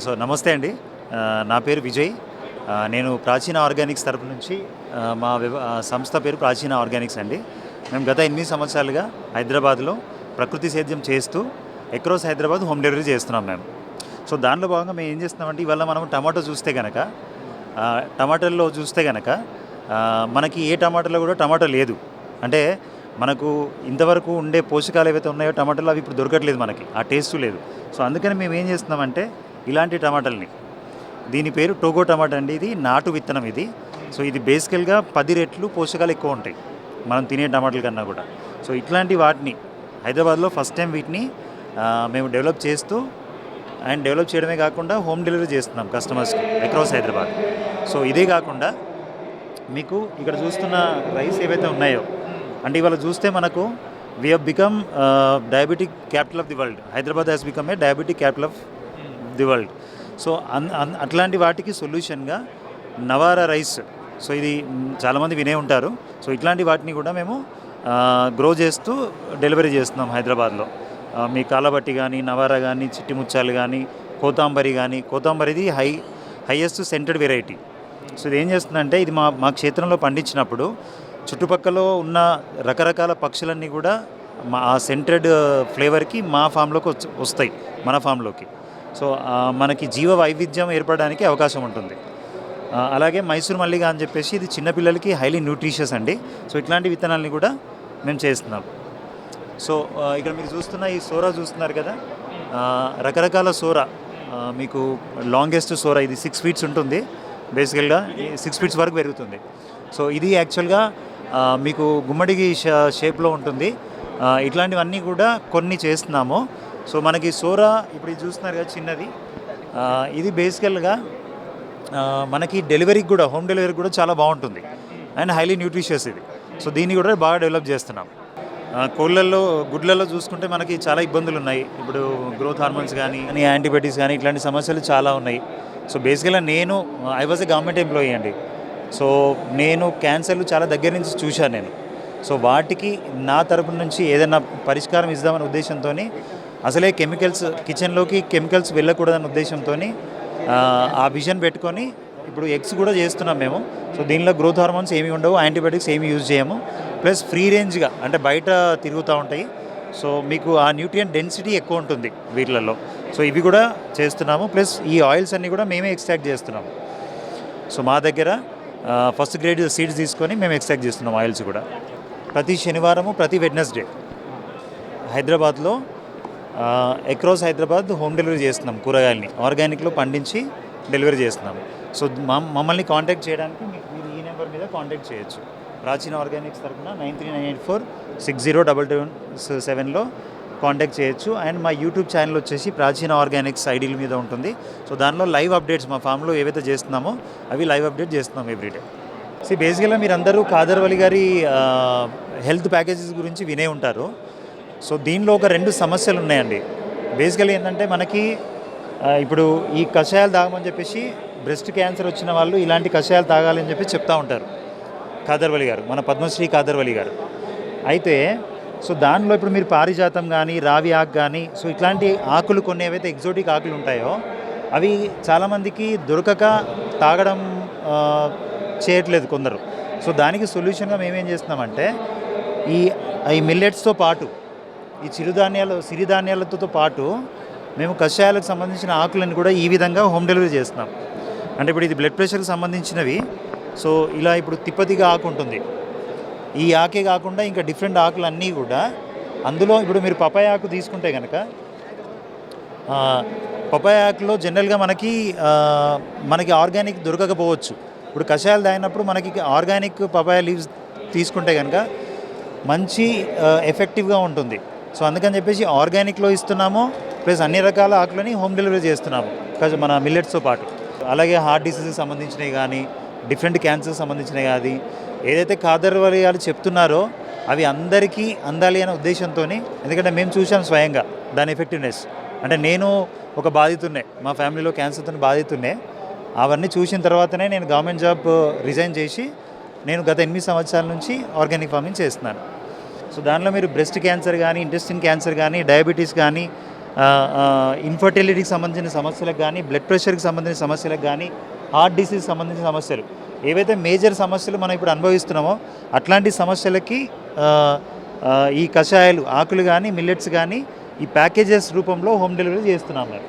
So నమస్తే అండి. నా పేరు విజయ్. నేను ప్రాచీన ఆర్గానిక్స్ తరపు నుంచి మా వ్యవ- సంస్థ పేరు ప్రాచీన ఆర్గానిక్స్ అండి. మేము గత ఎనిమిది సంవత్సరాలుగా హైదరాబాద్లో ప్రకృతి సేద్యం చేస్తూ ఎక్రోస్ హైదరాబాద్ హోమ్ డెలివరీ చేస్తున్నాం మేము. సో దానిలో భాగంగా మేము ఏం చేస్తున్నామంటే ఇవాళ మనం టమాటో చూస్తే కనుక టమాటాల్లో చూస్తే కనుక మనకి ఏ టమాటాలో కూడా టమాటో లేదు. అంటే మనకు ఇంతవరకు ఉండే పోషకాలు ఏవైతే ఉన్నాయో టమాటాలు అవి ఇప్పుడు దొరకట్లేదు మనకి ఆ టేస్ట్ లేదు. సో అందుకని మేము ఏం చేస్తున్నామంటే ఇలాంటి టమాటాలని. దీని పేరు టోగో టమాటా అండి ఇది నాటు విత్తనం ఇది. సో ఇది బేసికల్గా పది రెట్లు పోషకాలు ఎక్కువ ఉంటాయి మనం తినే టమాటాల కన్నా కూడా. సో ఇట్లాంటి వాటిని హైదరాబాద్లో ఫస్ట్ టైం వీటిని మేము డెవలప్ చేస్తూ అండ్ డెవలప్ చేయడమే కాకుండా హోమ్ డెలివరీ చేస్తున్నాం కస్టమర్స్కి అక్రాస్ హైదరాబాద్. సో ఇదే కాకుండా మీకు ఇక్కడ చూస్తున్న రైస్ ఏవైతే ఉన్నాయో అంటే ఇవాళ చూస్తే మనకు we have become diabetic capital of the world Hyderabad has become a diabetic capital of the world. So అన్ అన్- అట్లాంటి వాటికి సొల్యూషన్గా నవారా రైస్ సో ఇది చాలామంది వినే ఉంటారు. సో ఇట్లాంటి వాటిని కూడా మేము గ్రో చేస్తూ డెలివరీ చేస్తున్నాం హైదరాబాద్లో. మీ కాలబట్టి కానీ నవారా కానీ చిట్టి ముచ్చాలు కానీ కోతాంబరి కానీ కోతాంబరిది high highest scented variety so ఇది ఏం చేస్తుందంటే ఇది మా మా క్షేత్రంలో పండించినప్పుడు చుట్టుపక్కల ఉన్న రకరకాల పక్షులన్నీ కూడా మా ఆ సెంటెడ్ ఫ్లేవర్కి మా ఫామ్లోకి వస్తాయి మన ఫామ్లోకి సో మనకి జీవ వైవిధ్యం ఏర్పడడానికి అవకాశం ఉంటుంది. అలాగే మైసూర్ మల్లిగా అని చెప్పేసి ఇది చిన్నపిల్లలకి హైలీ న్యూట్రిషియస్ అండి. సో ఇట్లాంటి విత్తనాలని కూడా మేము చేస్తున్నాం. సో ఇక్కడ మీరు చూస్తున్న ఈ సోరా చూస్తున్నారు కదా? రకరకాల సోరా. మీకు లాంగెస్ట్ సోరా ఇది సిక్స్ ఫీట్స్ ఉంటుంది. బేసికల్గా సిక్స్ ఫీట్స్ వరకు పెరుగుతుంది. సో ఇది యాక్చువల్గా మీకు గుమ్మడికి షేప్లో ఉంటుంది. ఇట్లాంటివన్నీ కూడా కొన్ని చేస్తున్నాము. సో మనకి సోరా ఇప్పుడు ఇది చూస్తున్నారు కదా చిన్నది. ఇది బేసికల్గా మనకి డెలివరీకి కూడా హోమ్ డెలివరీ కూడా చాలా బాగుంటుంది. అండ్ హైలీ న్యూట్రిషియస్ ఇది. సో దీన్ని కూడా బాగా డెవలప్ చేస్తున్నాం. కోళ్ళల్లో గుడ్లలో చూసుకుంటే మనకి చాలా ఇబ్బందులు ఉన్నాయి. ఇప్పుడు గ్రోత్ హార్మోన్స్ కానీ అని యాంటీబయాటిక్స్ కానీ ఇట్లాంటి సమస్యలు చాలా ఉన్నాయి. సో బేసికల్గా నేను I was a government employee అండి. సో నేను క్యాన్సర్లు చాలా దగ్గర నుంచి చూశాను నేను. సో వాటికి నా తరపు నుంచి ఏదైనా పరిష్కారం ఇద్దామనే ఉద్దేశంతో అసలే కెమికల్స్ కిచెన్లోకి కెమికల్స్ వెళ్ళకూడదన్న ఉద్దేశంతో ఆ విజన్ పెట్టుకొని ఇప్పుడు ఎగ్స్ కూడా చేస్తున్నాం మేము. సో దీనిలో గ్రోత్ హార్మోన్స్ ఏమి ఉండవు యాంటీబయాటిక్స్ ఏమి యూజ్ చేయము. ప్లస్ ఫ్రీ రేంజ్గా అంటే బయట తిరుగుతూ ఉంటాయి. సో మీకు ఆ న్యూట్రియన్ డెన్సిటీ ఎక్కువ ఉంటుంది వీటిలలో. సో ఇవి కూడా చేస్తున్నాము. ప్లస్ ఈ ఆయిల్స్ అన్నీ కూడా మేమే ఎక్స్ట్రాక్ట్ చేస్తున్నాము. సో మా దగ్గర ఫస్ట్ గ్రేడ్ సీడ్స్ తీసుకొని మేము ఎక్స్ట్రాక్ట్ చేస్తున్నాం ఆయిల్స్ కూడా. ప్రతి శనివారము ప్రతి వెడ్నెస్డే హైదరాబాద్లో అక్రాస్ హైదరాబాద్ హోమ్ డెలివరీ చేస్తున్నాం కూరగాయలని. ఆర్గానిక్లో పండించి డెలివరీ చేస్తున్నాం. సో మమ్మల్ని కాంటాక్ట్ చేయడానికి మీకు మీరు ఈ నెంబర్ మీద కాంటాక్ట్ చేయొచ్చు. ప్రాచీన ఆర్గానిక్స్ తరఫున nine three nine eight four six zero double two సెవెన్లో కాంటాక్ట్ చేయొచ్చు. అండ్ మా యూట్యూబ్ ఛానల్ వచ్చేసి ప్రాచీన ఆర్గానిక్స్ ఐడీల మీద ఉంటుంది. సో దానిలో లైవ్ అప్డేట్స్ మా ఫామ్లో ఏవైతే చేస్తున్నామో అవి లైవ్ అప్డేట్ చేస్తున్నాం ఎవ్రీడే సో బేసికల్గా మీరు అందరూ కాదర్వలి గారి హెల్త్ ప్యాకేజెస్ గురించి వినే ఉంటారు. సో దీనిలో ఒక రెండు సమస్యలు ఉన్నాయండి. బేసికలీ ఏంటంటే మనకి ఇప్పుడు ఈ కషాయాలు తాగమని చెప్పేసి బ్రెస్ట్ క్యాన్సర్ వచ్చిన వాళ్ళు ఇలాంటి కషాయాలు తాగాలని చెప్పి చెప్తా ఉంటారు. కాదర్వలి గారు మన పద్మశ్రీ కాదర్వలి గారు. అయితే సో దానిలో ఇప్పుడు మీరు పారిజాతం కానీ రావి ఆకు కానీ సో ఇట్లాంటి ఆకులు కొన్ని ఏవైతే ఎగ్జోటిక్ ఆకులు ఉంటాయో అవి చాలామందికి దొరకక తాగడం చేయట్లేదు కొందరు. సో దానికి సొల్యూషన్గా మేమేం చేస్తున్నామంటే ఈ ఈ మిల్లెట్స్తో పాటు ఈ చిరుధాన్యాలు సిరిధాన్యాలతో పాటు మేము కషాయాలకు సంబంధించిన ఆకులను కూడా ఈ విధంగా హోమ్ డెలివరీ చేస్తున్నాం. అంటే ఇప్పుడు ఇది బ్లడ్ ప్రెషర్కి సంబంధించినవి. సో ఇలా ఇప్పుడు తిప్పతిగా ఆకు ఉంటుంది. ఈ ఆకే కాకుండా ఇంకా డిఫరెంట్ ఆకులు అన్నీ కూడా అందులో ఇప్పుడు మీరు పపాయ ఆకు తీసుకుంటే కనుక పపాయ ఆకులో జనరల్గా మనకి మనకి ఆర్గానిక్ దొరకకపోవచ్చు. ఇప్పుడు కషాయాలు తాగినప్పుడు మనకి ఆర్గానిక్ పపాయ లీవ్స్ తీసుకుంటే కనుక మంచి ఎఫెక్టివ్గా ఉంటుంది. సో అందుకని చెప్పేసి ఆర్గానిక్లో ఇస్తున్నాము ప్లస్ అన్ని రకాల ఆకులని హోమ్ డెలివరీ చేస్తున్నాము మన మిల్లెట్స్తో పాటు. అలాగే హార్ట్ డిసీజ్కి సంబంధించినవి కానీ డిఫరెంట్ క్యాన్సర్స్ సంబంధించినవి కానీ ఏదైతే కాదర్ గారు చెప్తున్నారో అవి అందరికీ అందాలి అనే ఉద్దేశంతో ఎందుకంటే మేము చూసాం స్వయంగా దాని ఎఫెక్టివ్నెస్ అంటే నేను ఒక బాధితున్నే మా ఫ్యామిలీలో క్యాన్సర్తో బాధితున్నే అవన్నీ చూసిన తర్వాతనే నేను గవర్నమెంట్ జాబ్ రిజైన్ చేసి నేను గత ఎనిమిది సంవత్సరాల నుంచి ఆర్గానిక్ ఫార్మింగ్ చేస్తున్నాను. సో దానిలో మీరు బ్రెస్ట్ క్యాన్సర్ కానీ ఇంటెస్టిన్ క్యాన్సర్ కానీ డయాబెటీస్ కానీ ఇన్ఫర్టిలిటీకి సంబంధించిన సమస్యలకు కానీ బ్లడ్ ప్రెషర్కి సంబంధించిన సమస్యలకు కానీ హార్ట్ డిసీజ్ సంబంధించిన సమస్యలు. ఏవైతే మేజర్ సమస్యలు మనం ఇప్పుడు అనుభవిస్తున్నామో అట్లాంటి సమస్యలకి ఈ కషాయాలు ఆకులు కానీ మిల్లెట్స్ కానీ ఈ ప్యాకేజెస్ రూపంలో హోమ్ డెలివరీ చేస్తున్నాం మేము